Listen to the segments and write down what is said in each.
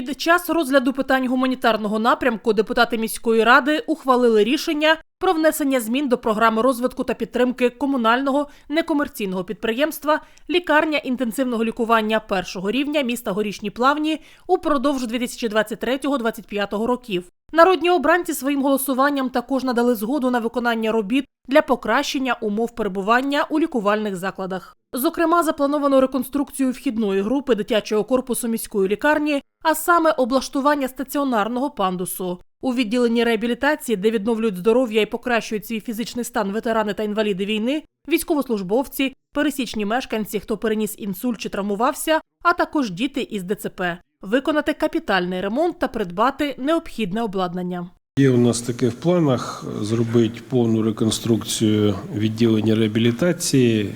Під час розгляду питань гуманітарного напрямку депутати міської ради ухвалили рішення про внесення змін до програми розвитку та підтримки комунального некомерційного підприємства лікарня інтенсивного лікування першого рівня міста Горішні Плавні упродовж 2023-2025 років. Народні обранці своїм голосуванням також надали згоду на виконання робіт для покращення умов перебування у лікувальних закладах. Зокрема, заплановано реконструкцію вхідної групи дитячого корпусу міської лікарні, а саме облаштування стаціонарного пандусу. У відділенні реабілітації, де відновлюють здоров'я і покращують свій фізичний стан ветерани та інваліди війни, військовослужбовці, пересічні мешканці, хто переніс інсульт чи травмувався, а також діти із ДЦП. Виконати капітальний ремонт та придбати необхідне обладнання. Є у нас таке в планах зробити повну реконструкцію відділення реабілітації, е,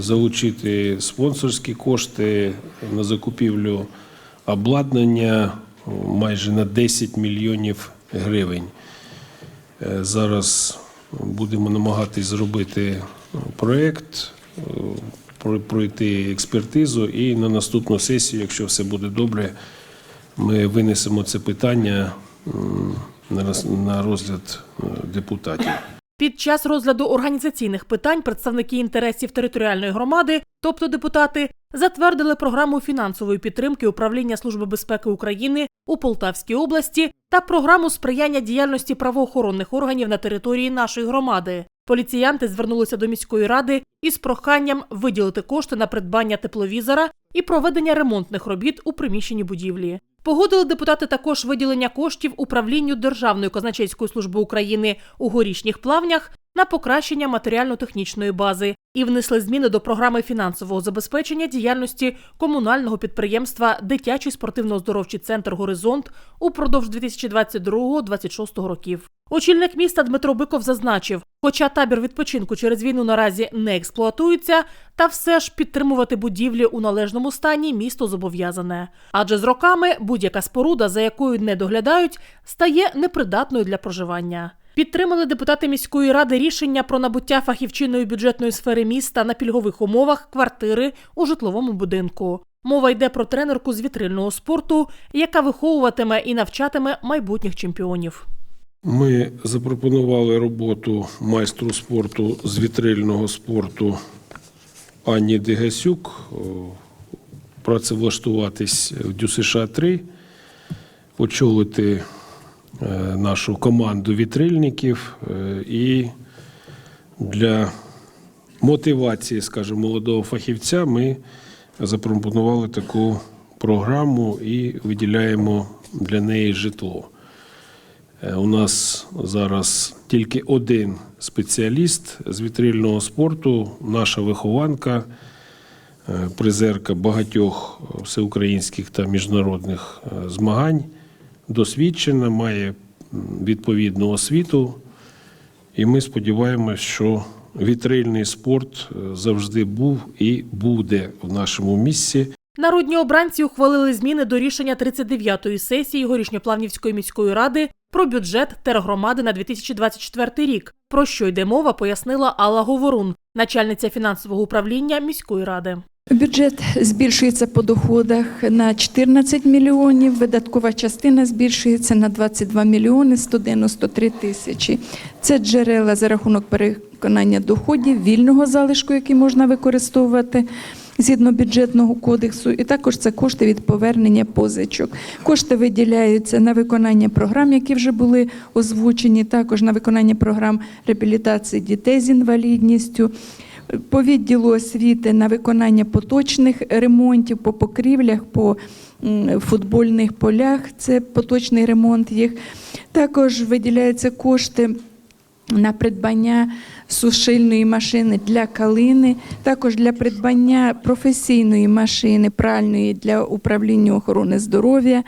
залучити спонсорські кошти на закупівлю обладнання майже на 10 мільйонів гривень. Е, Зараз будемо намагатись зробити проєкт, е, пройти експертизу і на наступну сесію, якщо все буде добре, ми винесемо це питання на розгляд е, депутатів. Під час розгляду організаційних питань представники інтересів територіальної громади, тобто депутати, затвердили програму фінансової підтримки управління Служби безпеки України у Полтавській області та програму сприяння діяльності правоохоронних органів на території нашої громади. Поліціянти звернулися до міської ради із проханням виділити кошти на придбання тепловізора і проведення ремонтних робіт у приміщенні будівлі. Погодили депутати також виділення коштів управлінню Державної казначейської служби України у горішніх плавнях на покращення матеріально-технічної бази і внесли зміни до програми фінансового забезпечення діяльності комунального підприємства Дитячий спортивно-оздоровчий центр Горизонт упродовж 2022-2026 років. Очільник міста Дмитро Биков зазначив, хоча табір відпочинку через війну наразі не експлуатується, та все ж підтримувати будівлі у належному стані місто зобов'язане. Адже з роками будь-яка споруда, за якою не доглядають, стає непридатною для проживання. Підтримали депутати міської ради рішення про набуття фахівчиної бюджетної сфери міста на пільгових умовах квартири у житловому будинку. Мова йде про тренерку з вітрильного спорту, яка виховуватиме і навчатиме майбутніх чемпіонів. Ми запропонували роботу майстру спорту з вітрильного спорту Анні Дегасюк працевлаштуватись в ДЮСШ 3 очолити нашу команду вітрильників е, і для мотивації, скажімо, молодого фахівця ми запропонували таку програму і виділяємо для неї житло. Е, У нас зараз тільки один спеціаліст з вітрильного спорту, наша вихованка, е, призерка багатьох всеукраїнських та міжнародних е, змагань, досвідчена, має відповідну освіту. І ми сподіваємось, що вітрильний спорт е, завжди був і буде в нашому місці. Народні обранці ухвалили зміни до рішення 39-ї сесії Горішньоплавнівської міської ради про бюджет тергромади на 2024 рік. Про що йде мова, пояснила Алла Говорун, начальниця фінансового управління міської ради. Бюджет збільшується по доходах на 14 мільйонів, видаткова частина збільшується на 22 мільйони 193 тисячі. Це джерела за рахунок переконання доходів, вільного залишку, який можна використовувати згідно бюджетного кодексу, і також це кошти від повернення позичок. Кошти виділяються на виконання програм, які вже були озвучені, також на виконання програм реабілітації дітей з інвалідністю. По відділу освіти на виконання поточних ремонтів по покрівлях, по футбольних полях це поточний ремонт їх. Також виділяються кошти на придбання сушильної машини для калини, також для придбання професійної машини пральної для управління охорони здоров'я.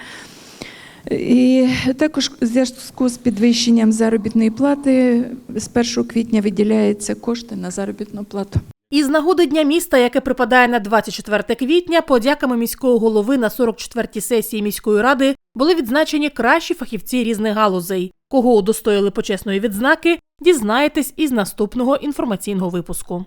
І також в зв'язку з підвищенням заробітної плати з 1 квітня виділяються кошти на заробітну плату. Із нагоди Дня міста, яке припадає на 24 квітня, подяками міського голови на 44-й сесії міської ради були відзначені кращі фахівці різних галузей. Кого удостоїли почесної відзнаки, дізнаєтесь із наступного інформаційного випуску.